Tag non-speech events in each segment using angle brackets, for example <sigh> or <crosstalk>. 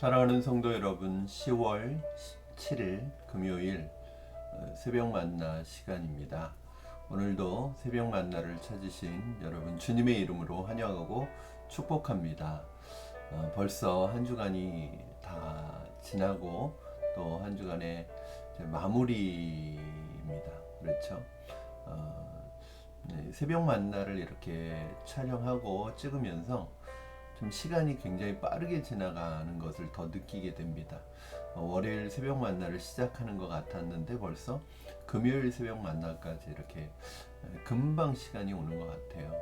사랑하는 성도 여러분, 10월 7일 금요일 어, 새벽 만나 시간입니다. 오늘도 새벽 만나를 찾으신 여러분 주님의 이름으로 환영하고 축복합니다. 어, 벌써 한 주간이 다 지나고 또 한 주간의 마무리입니다. 그렇죠? 어, 네, 새벽 만나를 이렇게 촬영하고 찍으면서 좀 시간이 굉장히 빠르게 지나가는 것을 더 느끼게 됩니다. 어, 월요일 새벽 만나를 시작하는 것 같았는데 벌써 금요일 새벽 만나까지 이렇게 에, 금방 시간이 오는 것 같아요.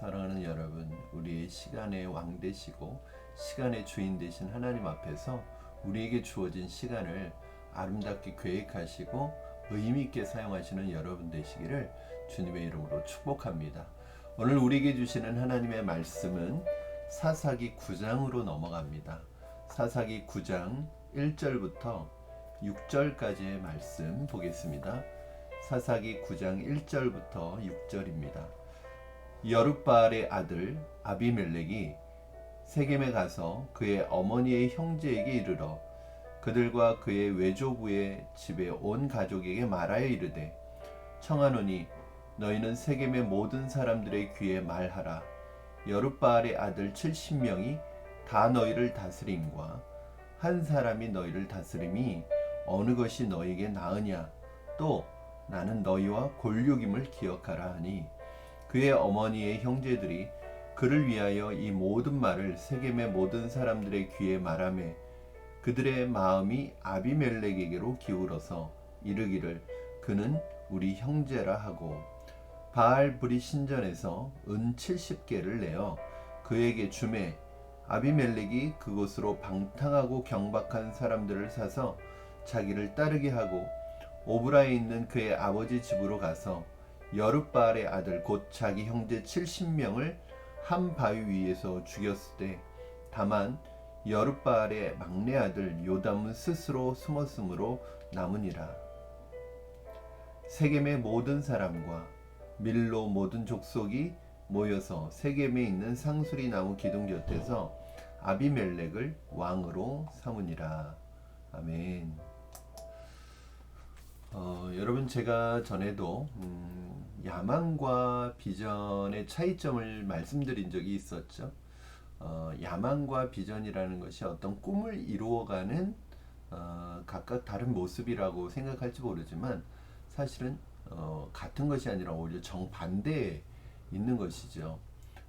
사랑하는 여러분, 우리의 시간의 왕 되시고 시간의 주인 되신 하나님 앞에서 우리에게 주어진 시간을 아름답게 계획하시고 의미 있게 사용하시는 여러분 되시기를 주님의 이름으로 축복합니다. 오늘 우리에게 주시는 하나님의 말씀은 사사기 9장으로 넘어갑니다. 사사기 9장 1절부터 6절까지의 말씀 보겠습니다. 사사기 9장 1절부터 6절입니다. 여룻바알의 아들 아비멜렉이 세겜에 가서 그의 어머니의 형제에게 이르러 그들과 그의 외조부의 집에 온 가족에게 말하여 이르되 청하노니 너희는 세겜의 모든 사람들의 귀에 말하라 여룻바알의 아들 70명이 다 너희를 다스림과 한 사람이 너희를 다스림이 어느 것이 너에게 나으냐? 또 나는 너희와 골육임을 기억하라 하니 그의 어머니의 형제들이 그를 위하여 이 모든 말을 세겜의 모든 사람들의 귀에 말하매 그들의 마음이 아비멜렉에게로 기울어서 이르기를 그는 우리 형제라 하고 바알 브리 신전에서 은 70개를 내어 그에게 주매 아비멜렉이 그곳으로 방탕하고 경박한 사람들을 사서 자기를 따르게 하고 오브라에 있는 그의 아버지 집으로 가서 여룻바알의 아들 곧 자기 형제 70명을 한 바위 위에서 죽였을 때 다만 여룻바알의 막내 아들 요담은 스스로 숨었으므로 남으니라. 세겜의 모든 사람과 밀로 모든 족속이 모여서 세겜에 있는 상수리 나무 기둥 곁에서 아비멜렉을 왕으로 삼으니라. 아멘. 어, 여러분 제가 전에도 음, 야망과 비전의 차이점을 말씀드린 적이 있었죠. 어, 야망과 비전이라는 것이 어떤 꿈을 이루어가는 어, 각각 다른 모습이라고 생각할지 모르지만 사실은 어, 같은 것이 아니라 오히려 정반대에 있는 것이죠.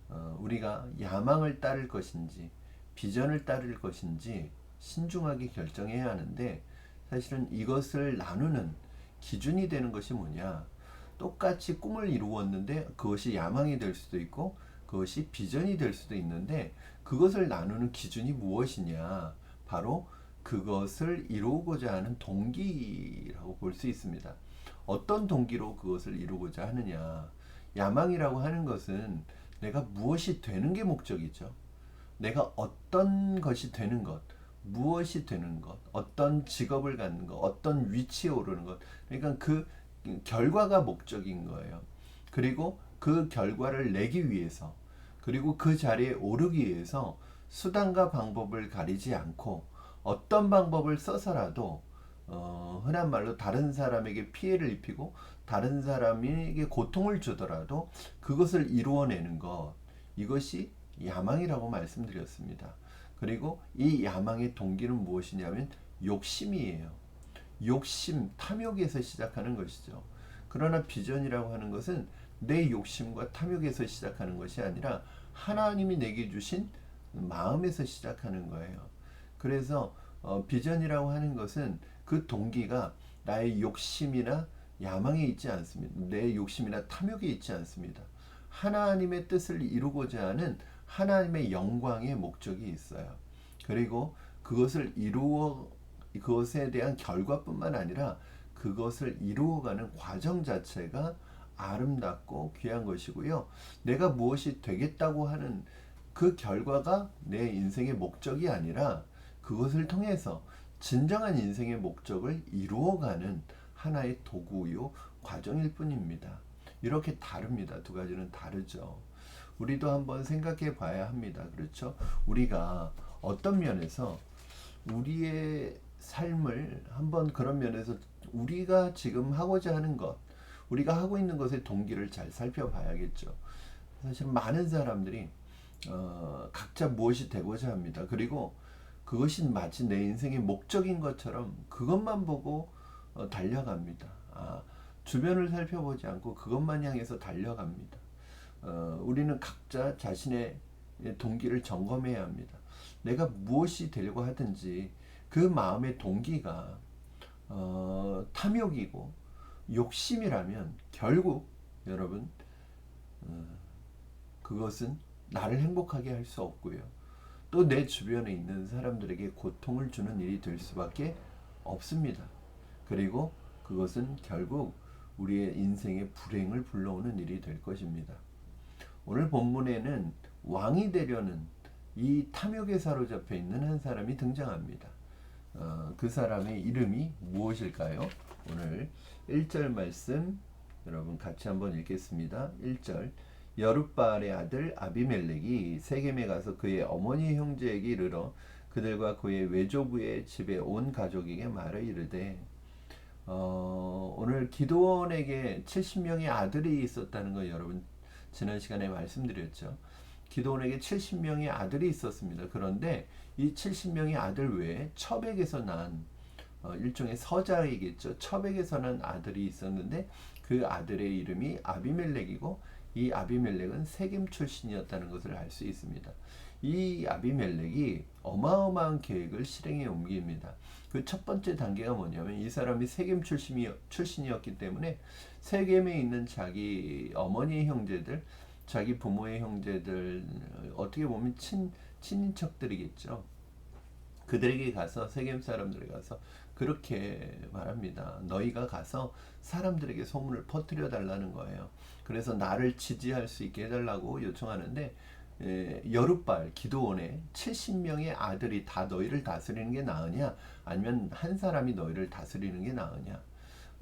어, 우리가 야망을 따를 것인지 비전을 따를 것인지 신중하게 결정해야 하는데 사실은 이것을 나누는 기준이 되는 것이 뭐냐? 똑같이 꿈을 이루었는데 그것이 야망이 될 수도 있고 그것이 비전이 될 수도 있는데 그것을 나누는 기준이 무엇이냐? 바로 그것을 이루고자 하는 동기라고 볼 수 있습니다. 어떤 동기로 그것을 이루고자 하느냐. 야망이라고 하는 것은 내가 무엇이 되는 게 목적이죠. 내가 어떤 것이 되는 것, 무엇이 되는 것, 어떤 직업을 갖는 것, 어떤 위치에 오르는 것. 그러니까 그 결과가 목적인 거예요. 그리고 그 결과를 내기 위해서, 그리고 그 자리에 오르기 위해서 수단과 방법을 가리지 않고 어떤 방법을 써서라도 어, 흔한 말로 다른 사람에게 피해를 입히고 다른 사람에게 고통을 주더라도 그것을 이루어내는 것 이것이 야망이라고 말씀드렸습니다. 그리고 이 야망의 동기는 무엇이냐면 욕심이에요. 욕심, 탐욕에서 시작하는 것이죠. 그러나 비전이라고 하는 것은 내 욕심과 탐욕에서 시작하는 것이 아니라 하나님이 내게 주신 마음에서 시작하는 거예요. 그래서 어, 비전이라고 하는 것은 그 동기가 나의 욕심이나 야망에 있지 않습니다. 내 욕심이나 탐욕에 있지 않습니다. 하나님의 뜻을 이루고자 하는 하나님의 영광의 목적이 있어요. 그리고 그것을 이루어 그것에 대한 결과뿐만 아니라 그것을 이루어가는 과정 자체가 아름답고 귀한 것이고요. 내가 무엇이 되겠다고 하는 그 결과가 내 인생의 목적이 아니라 그것을 통해서 진정한 인생의 목적을 이루어가는 하나의 도구요 과정일 뿐입니다. 이렇게 다릅니다. 두 가지는 다르죠. 우리도 한번 생각해 봐야 합니다. 그렇죠? 우리가 어떤 면에서 우리의 삶을 한번 그런 면에서 우리가 지금 하고자 하는 것, 우리가 하고 있는 것의 동기를 잘 살펴봐야겠죠. 사실 많은 사람들이 어, 각자 무엇이 되고자 합니다. 그리고 그것이 마치 내 인생의 목적인 것처럼 그것만 보고 어, 달려갑니다. 아, 주변을 살펴보지 않고 그것만 향해서 달려갑니다. 어, 우리는 각자 자신의 동기를 점검해야 합니다. 내가 무엇이 되려고 하든지 그 마음의 동기가 어, 탐욕이고 욕심이라면 결국 여러분 어, 그것은 나를 행복하게 할 수 없고요. 또 내 주변에 있는 사람들에게 고통을 주는 일이 될 수밖에 없습니다. 그리고 그것은 결국 우리의 인생의 불행을 불러오는 일이 될 것입니다. 오늘 본문에는 왕이 되려는 이 탐욕에 사로잡혀 있는 한 사람이 등장합니다. 어, 그 사람의 이름이 무엇일까요? 오늘 1절 말씀 여러분 같이 한번 읽겠습니다. 1절 여룻바알의 아들 아비멜렉이 세겜에 가서 그의 어머니 형제에게 이르러 그들과 그의 외조부의 집에 온 가족에게 말을 이르되 어, 오늘 기도원에게 70명의 아들이 있었다는 거 여러분 지난 시간에 말씀드렸죠. 기도원에게 70명의 아들이 있었습니다. 그런데 이 70명의 아들 외에 첩에게서 난 어, 일종의 서자이겠죠. 첩에게서 난 아들이 있었는데 그 아들의 이름이 아비멜렉이고 이 아비멜렉은 세겜 출신이었다는 것을 알 수 있습니다. 이 아비멜렉이 어마어마한 계획을 실행에 옮깁니다. 그 첫 번째 단계가 뭐냐면 이 사람이 세겜 출신이, 출신이었기 때문에 세겜에 있는 자기 어머니의 형제들, 자기 부모의 형제들 어떻게 보면 친 친인척들이겠죠. 그들에게 가서 세겜 사람들에 가서 그렇게 말합니다. 너희가 가서 사람들에게 소문을 퍼뜨려 달라는 거예요. 그래서 나를 지지할 수 있게 해달라고 요청하는데 에, 여룻발 기도원에 70명의 아들이 다 너희를 다스리는 게 나으냐? 아니면 한 사람이 너희를 다스리는 게 나으냐?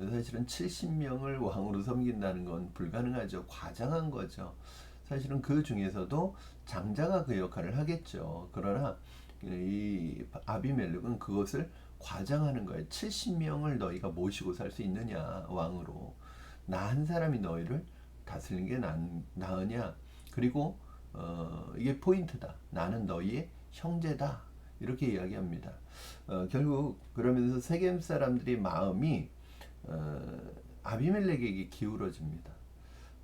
사실은 70명을 왕으로 섬긴다는 건 불가능하죠. 과장한 거죠. 사실은 그 중에서도 장자가 그 역할을 하겠죠. 그러나 이 아비멜렉은 그것을 과장하는 거예요 70명을 너희가 모시고 살 수 있느냐 왕으로 나 한 사람이 너희를 다스리는 게 나, 나으냐 그리고 어, 이게 포인트다. 나는 너희의 형제다. 이렇게 이야기합니다. 어, 결국 그러면서 세겜 사람들의 마음이 어, 아비멜렉에게 기울어집니다.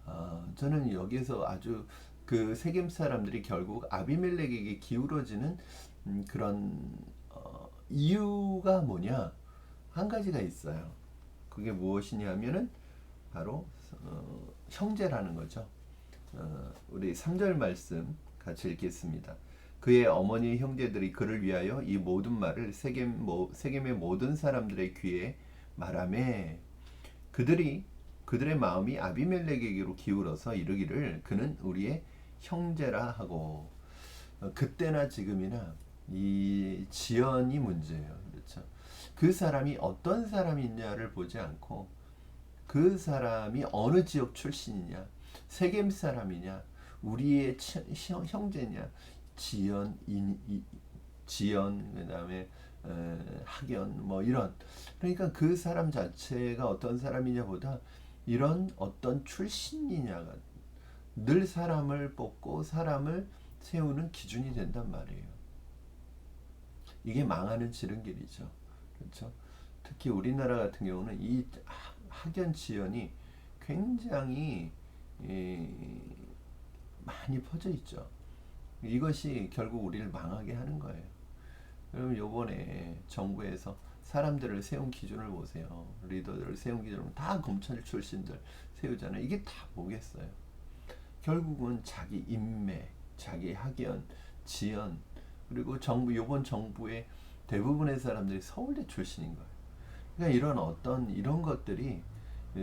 어, 저는 여기서 아주 그 세겜 사람들이 결국 아비멜렉에게 기울어지는 음, 그런 어, 이유가 뭐냐 한 가지가 있어요. 그게 무엇이냐면은 바로 어, 형제라는 거죠. 어, 우리 3절 말씀 같이 읽겠습니다. 그의 어머니 형제들이 그를 위하여 이 모든 말을 세겜 모, 세겜의 모든 사람들의 귀에 말하매 그들이 그들의 마음이 아비멜렉에게로 기울어서 이르기를 그는 우리의 형제라 하고 어, 그때나 지금이나 이 지연이 문제예요. 그렇죠? 그 사람이 어떤 사람이냐를 보지 않고 그 사람이 어느 지역 출신이냐 세겜 사람이냐 우리의 형제냐 지연 인, 지연 그다음에 에, 학연 뭐 이런 그러니까 그 사람 자체가 어떤 사람이냐보다 이런 어떤 출신이냐가 늘 사람을 뽑고 사람을 세우는 기준이 된단 말이에요. 이게 망하는 지름길이죠. 그렇죠? 특히 우리나라 같은 경우는 이 학연 지연이 굉장히 많이 퍼져 있죠. 이것이 결국 우리를 망하게 하는 거예요. 그럼 요번에 정부에서 사람들을 세운 기준을 보세요. 리더들을 세운 기준은 다 검찰 출신들 세우잖아요. 이게 다 뭐겠어요? 결국은 자기 인맥, 자기 학연, 지연, 그리고 정부, 요번 정부의 대부분의 사람들이 서울대 출신인 거예요. 그러니까 이런 어떤, 이런 것들이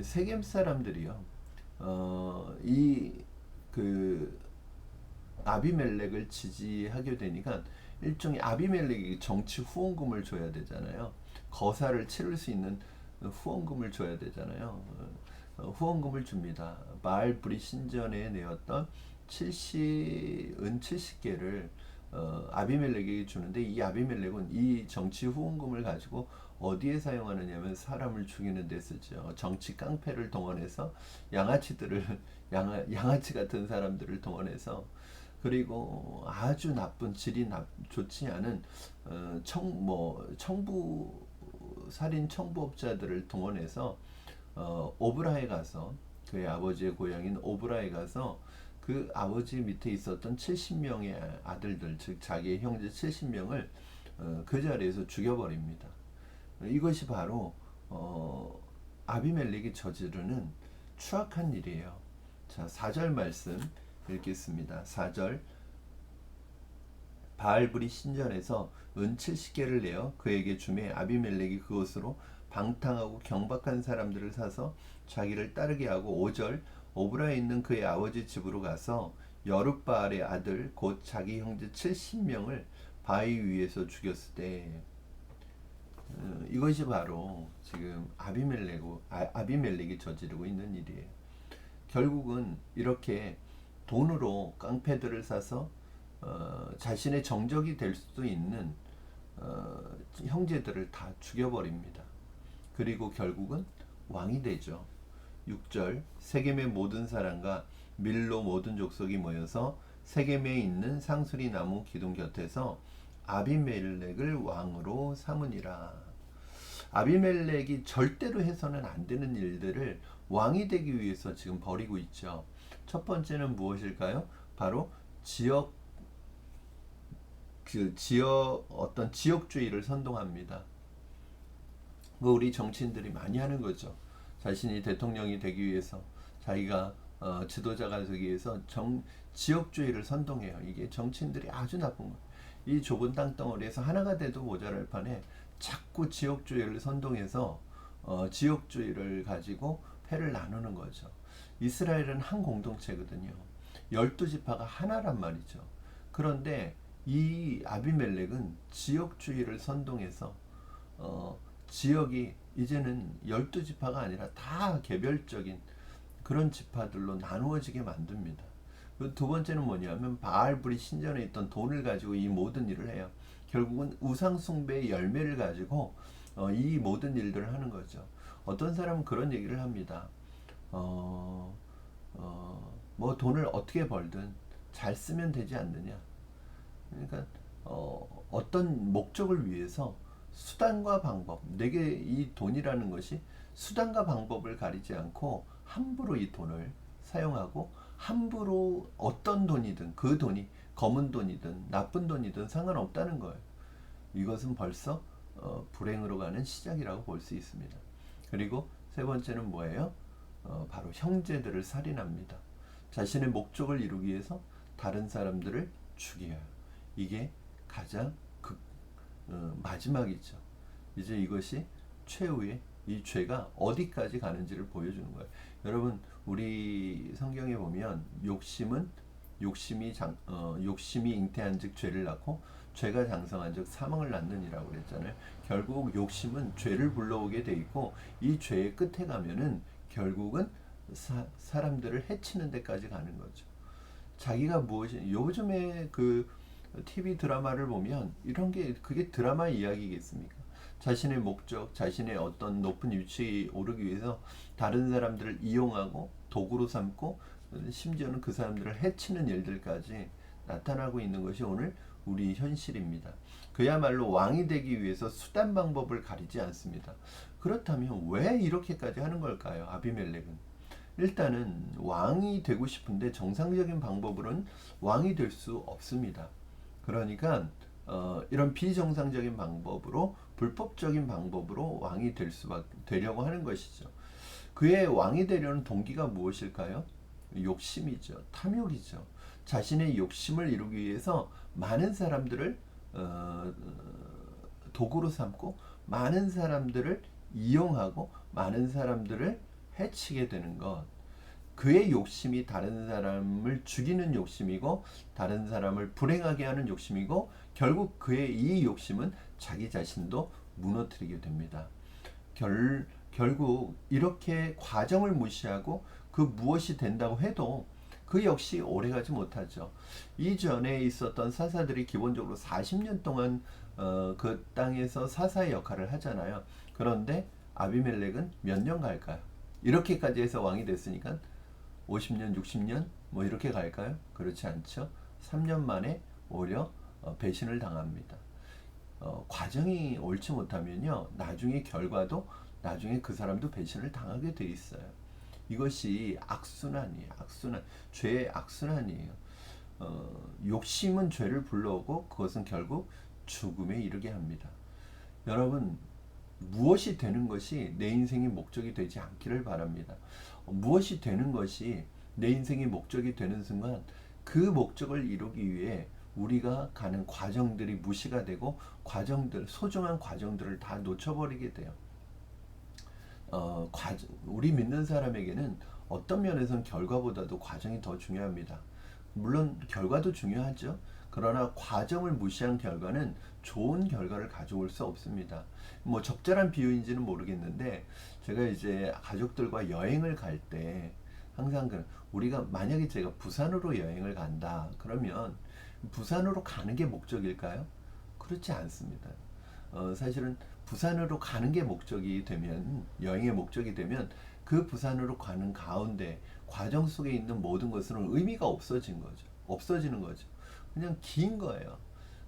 세겜 사람들이요. 어, 이그 아비멜렉을 지지하게 되니까 일종의 아비멜렉이 정치 후원금을 줘야 되잖아요. 거사를 치를 수 있는 후원금을 줘야 되잖아요. 어, 후원금을 줍니다. 마을 브리 신전에 내었던 70, 은 70개를 어, 아비멜렉에게 주는데 이 아비멜렉은 이 정치 후원금을 가지고 어디에 사용하느냐면 사람을 죽이는 데 쓰죠. 정치 깡패를 동원해서 양아치들을 <laughs> 양아, 양아치 같은 사람들을 동원해서 그리고 아주 나쁜 질이 나, 좋지 않은 어, 청, 뭐, 청부 살인 청부업자들을 동원해서 어, 오브라에 가서 그의 아버지의 고향인 오브라에 가서 그 아버지 밑에 있었던 70명의 아들들 즉 자기의 형제 70명을 어, 그 자리에서 죽여버립니다. 이것이 바로 어, 아비멜렉이 저지르는 추악한 일이에요. 자, 4절 말씀 읽겠습니다. 4절 바알불이 신전에서 은 70개를 내어 그에게 주매 아비멜렉이 그것으로 방탕하고 경박한 사람들을 사서 자기를 따르게 하고 5절 오브라에 있는 그의 아버지 집으로 가서 여룻바알의 아들 곧 자기 형제 70명을 바위 위에서 죽였을 때 어, 이것이 바로 지금 아비멜렉 아, 아비멜렉이 저지르고 있는 일이에요. 결국은 이렇게 돈으로 깡패들을 사서 어, 자신의 정적이 될 수도 있는 어, 형제들을 다 죽여버립니다. 그리고 결국은 왕이 되죠. 6절 세겜의 모든 사람과 밀로 모든 족속이 모여서 세겜에 있는 상수리 나무 기둥 곁에서 아비멜렉을 왕으로 삼으니라. 아비멜렉이 절대로 해서는 안 되는 일들을 왕이 되기 위해서 지금 벌이고 있죠. 첫 번째는 무엇일까요? 바로 지역 그 지역 어떤 지역주의를 선동합니다. 그 우리 정치인들이 많이 하는 거죠. 자신이 대통령이 되기 위해서 자기가 어, 지도자가 되기 위해서 정 지역주의를 선동해요. 이게 정치인들이 아주 나쁜 거예요. 이 좁은 땅덩어리에서 하나가 돼도 모자랄 판에 자꾸 지역주의를 선동해서 어, 지역주의를 가지고 패를 나누는 거죠. 이스라엘은 한 공동체거든요. 열두 지파가 하나란 말이죠. 그런데 이 아비멜렉은 지역주의를 선동해서 어, 지역이 이제는 열두 지파가 아니라 다 개별적인 그런 지파들로 나누어지게 만듭니다. 그두 번째는 뭐냐면 바알불이 신전에 있던 돈을 가지고 이 모든 일을 해요. 결국은 우상 숭배의 열매를 가지고 어, 이 모든 일들을 하는 거죠. 어떤 사람은 그런 얘기를 합니다. 어, 어, 뭐 돈을 어떻게 벌든 잘 쓰면 되지 않느냐. 그러니까 어, 어떤 목적을 위해서 수단과 방법, 내게 이 돈이라는 것이 수단과 방법을 가리지 않고 함부로 이 돈을 사용하고 함부로 어떤 돈이든 그 돈이 검은 돈이든 나쁜 돈이든 상관없다는 거예요. 이것은 벌써 어, 불행으로 가는 시작이라고 볼 수 있습니다. 그리고 세 번째는 뭐예요? 어, 바로 형제들을 살인합니다. 자신의 목적을 이루기 위해서 다른 사람들을 죽여요. 이게 가장 극, 어, 마지막이죠. 이제 이것이 최후의 이 죄가 어디까지 가는지를 보여주는 거예요. 여러분 우리 성경에 보면 욕심은 욕심이 장, 어, 욕심이 잉태한즉 죄를 낳고 죄가 장성한즉 사망을 낳느니라고 그랬잖아요. 결국 욕심은 죄를 불러오게 돼 있고 이 죄의 끝에 가면은 결국은 사, 사람들을 해치는 데까지 가는 거죠. 자기가 무엇이 요즘에 그 TV 드라마를 보면 이런 게 그게 드라마 이야기겠습니까? 자신의 목적, 자신의 어떤 높은 위치에 오르기 위해서 다른 사람들을 이용하고 도구로 삼고 심지어는 그 사람들을 해치는 일들까지 나타나고 있는 것이 오늘 우리 현실입니다. 그야말로 왕이 되기 위해서 수단 방법을 가리지 않습니다. 그렇다면 왜 이렇게까지 하는 걸까요? 아비멜렉은 일단은 왕이 되고 싶은데 정상적인 방법으로는 왕이 될 수 없습니다. 그러니까 어, 이런 비정상적인 방법으로 불법적인 방법으로 왕이 될 수밖 되려고 하는 것이죠. 그의 왕이 되려는 동기가 무엇일까요? 욕심이죠. 탐욕이죠. 자신의 욕심을 이루기 위해서 많은 사람들을 어, 도구로 삼고 많은 사람들을 이용하고 많은 사람들을 해치게 되는 것. 그의 욕심이 다른 사람을 죽이는 욕심이고 다른 사람을 불행하게 하는 욕심이고 결국 그의 이 욕심은 자기 자신도 무너뜨리게 됩니다. 결, 결국 이렇게 과정을 무시하고 그 무엇이 된다고 해도 그 역시 오래가지 못하죠. 이전에 있었던 사사들이 기본적으로 40년 동안 어, 그 땅에서 사사의 역할을 하잖아요. 그런데 아비멜렉은 몇 년 갈까요? 이렇게까지 해서 왕이 됐으니까 50년, 60년 뭐 이렇게 갈까요? 그렇지 않죠. 3년 만에 오히려 어, 배신을 당합니다. 어, 과정이 옳지 못하면요, 나중에 결과도 나중에 그 사람도 배신을 당하게 돼 있어요. 이것이 악순환이에요. 악순환, 죄의 악순환이에요. 어, 욕심은 죄를 불러오고 그것은 결국 죽음에 이르게 합니다. 여러분 무엇이 되는 것이 내 인생의 목적이 되지 않기를 바랍니다. 어, 무엇이 되는 것이 내 인생의 목적이 되는 순간 그 목적을 이루기 위해 우리가 가는 과정들이 무시가 되고 과정들 소중한 과정들을 다 놓쳐버리게 돼요. 어, 과정, 우리 믿는 사람에게는 어떤 면에선 결과보다도 과정이 더 중요합니다. 물론 결과도 중요하죠. 그러나 과정을 무시한 결과는 좋은 결과를 가져올 수 없습니다. 뭐 적절한 비유인지는 모르겠는데 제가 이제 가족들과 여행을 갈 때 항상 그 우리가 만약에 제가 부산으로 여행을 간다 그러면 부산으로 가는 게 목적일까요? 그렇지 않습니다. 어, 사실은 부산으로 가는 게 목적이 되면 여행의 목적이 되면 그 부산으로 가는 가운데 과정 속에 있는 모든 것은 의미가 없어진 거죠. 없어지는 거죠. 그냥 긴 거예요.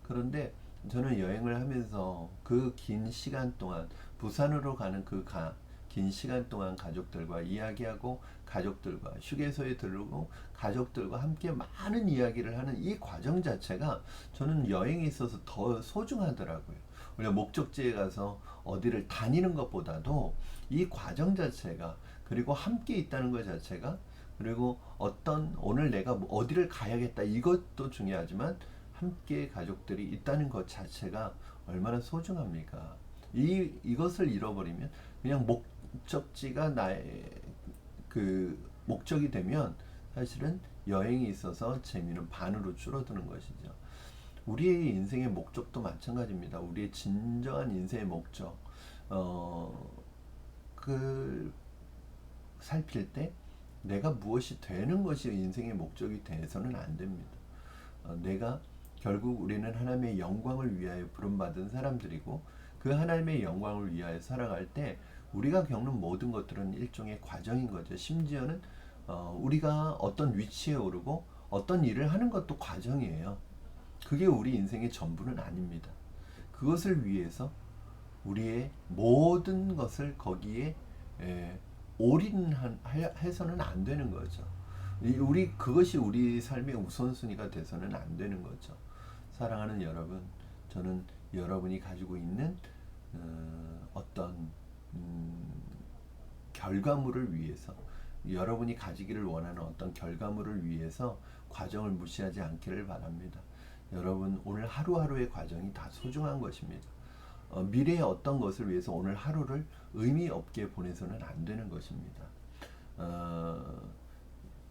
그런데 저는 여행을 하면서 그 긴 시간 동안 부산으로 가는 그 긴 시간 동안 가족들과 이야기하고 가족들과 휴게소에 들르고 가족들과 함께 많은 이야기를 하는 이 과정 자체가 저는 여행에 있어서 더 소중하더라고요. 우리가 목적지에 가서 어디를 다니는 것보다도 이 과정 자체가 그리고 함께 있다는 것 자체가 그리고 어떤 오늘 내가 뭐 어디를 가야겠다 이것도 중요하지만 함께 가족들이 있다는 것 자체가 얼마나 소중합니까? 이 이것을 잃어버리면 그냥 목적지가 나의 그 목적이 되면 사실은 여행이 있어서 재미는 반으로 줄어드는 것이죠. 우리의 인생의 목적도 마찬가지입니다. 우리의 진정한 인생의 목적, 어, 그 살필 때 내가 무엇이 되는 것이 인생의 목적이 돼서는 안 됩니다. 어, 내가 결국 우리는 하나님의 영광을 위하여 부름받은 사람들이고 그 하나님의 영광을 위하여 살아갈 때 우리가 겪는 모든 것들은 일종의 과정인 거죠. 심지어는 어, 우리가 어떤 위치에 오르고 어떤 일을 하는 것도 과정이에요. 그게 우리 인생의 전부는 아닙니다. 그것을 위해서 우리의 모든 것을 거기에 에, 올인해서는 안 되는 거죠. 우리 그것이 우리 삶의 우선순위가 돼서는 안 되는 거죠. 사랑하는 여러분, 저는 여러분이 가지고 있는 어, 떤 음, 결과물을 위해서 여러분이 가지기를 원하는 어떤 결과물을 위해서 과정을 무시하지 않기를 바랍니다. 여러분 오늘 하루하루의 과정이 다 소중한 것입니다. 어, 미래의 어떤 것을 위해서 오늘 하루를 의미 없게 보내서는 안 되는 것입니다. 어,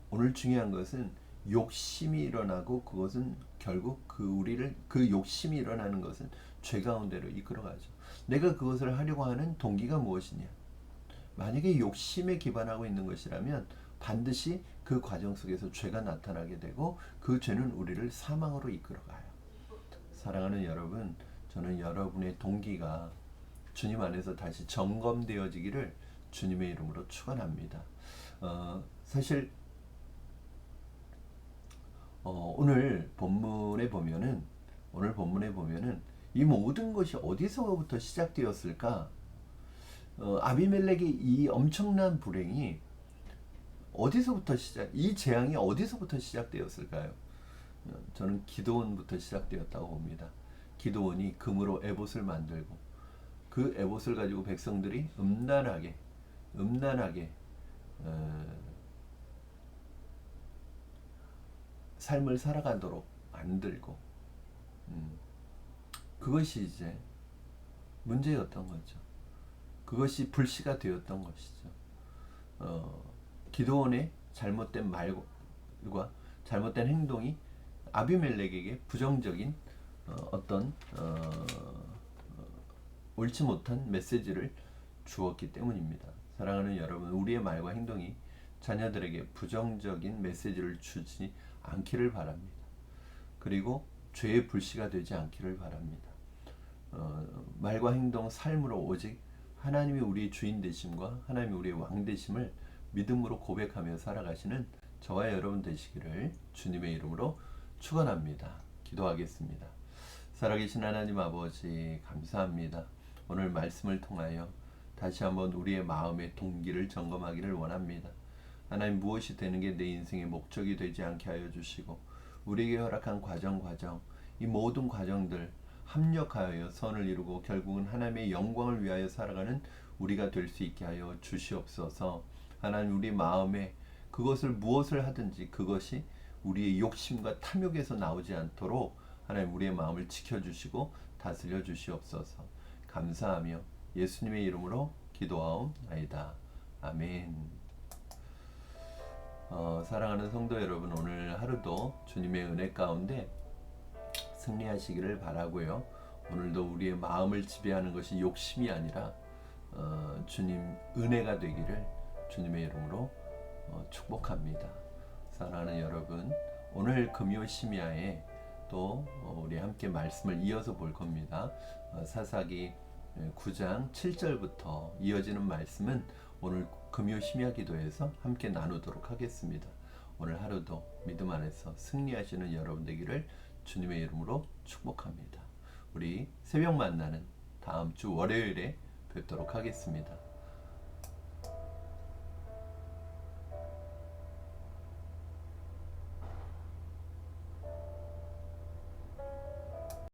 오늘 중요한 것은 욕심이 일어나고 그것은 결국 그 우리를 그 욕심이 일어나는 것은 죄 가운데로 이끌어가죠. 내가 그것을 하려고 하는 동기가 무엇이냐? 만약에 욕심에 기반하고 있는 것이라면 반드시 그 과정 속에서 죄가 나타나게 되고 그 죄는 우리를 사망으로 이끌어가요. 사랑하는 여러분, 저는 여러분의 동기가 주님 안에서 다시 점검되어지기를 주님의 이름으로 축원합니다. 어, 사실 어, 오늘 본문에 보면은 오늘 본문에 보면은 이 모든 것이 어디서부터 시작되었을까? 어, 아비멜렉의 이 엄청난 불행이 어디서부터 시작? 이 재앙이 어디서부터 시작되었을까요? 어, 저는 기도원부터 시작되었다고 봅니다. 기도원이 금으로 에봇을 만들고 그 에봇을 가지고 백성들이 음란하게 음란하게 어, 삶을 살아가도록 만들고 음, 그것이 이제 문제였던 거죠. 그것이 불씨가 되었던 것이죠. 어, 기도원의 잘못된 말과 잘못된 행동이 아비멜렉에게 부정적인 어, 떤 어, 어, 옳지 못한 메시지를 주었기 때문입니다. 사랑하는 여러분, 우리의 말과 행동이 자녀들에게 부정적인 메시지를 주지 않기를 바랍니다. 그리고 죄의 불씨가 되지 않기를 바랍니다. 어, 말과 행동, 삶으로 오직 하나님이 우리의 주인 되심과 하나님이 우리의 왕 되심을 믿음으로 고백하며 살아가시는 저와 여러분 되시기를 주님의 이름으로 축원합니다. 기도하겠습니다. 살아계신 하나님 아버지 감사합니다. 오늘 말씀을 통하여 다시 한번 우리의 마음의 동기를 점검하기를 원합니다. 하나님 무엇이 되는 게 내 인생의 목적이 되지 않게 하여 주시고 우리에게 허락한 과정 과정 이 모든 과정들 합력하여 선을 이루고 결국은 하나님의 영광을 위하여 살아가는 우리가 될 수 있게 하여 주시옵소서. 하나님 우리 마음에 그것을 무엇을 하든지 그것이 우리의 욕심과 탐욕에서 나오지 않도록 하나님 우리의 마음을 지켜주시고 다스려 주시옵소서. 감사하며 예수님의 이름으로 기도하옵나이다. 아멘. 어, 사랑하는 성도 여러분 오늘 하루도 주님의 은혜 가운데 승리하시기를 바라고요. 오늘도 우리의 마음을 지배하는 것이 욕심이 아니라 어, 주님 은혜가 되기를 주님의 이름으로 어, 축복합니다. 사랑하는 여러분 오늘 금요 심야에 또 어, 우리 함께 말씀을 이어서 볼 겁니다. 어, 사사기 9장 7절부터 이어지는 말씀은 오늘 금요 심야 기도에서 함께 나누도록 하겠습니다. 오늘 하루도 믿음 안에서 승리하시는 여러분 되기를 주님의 이름으로 축복합니다. 우리 새벽 만나는 다음 주 월요일에 뵙도록 하겠습니다.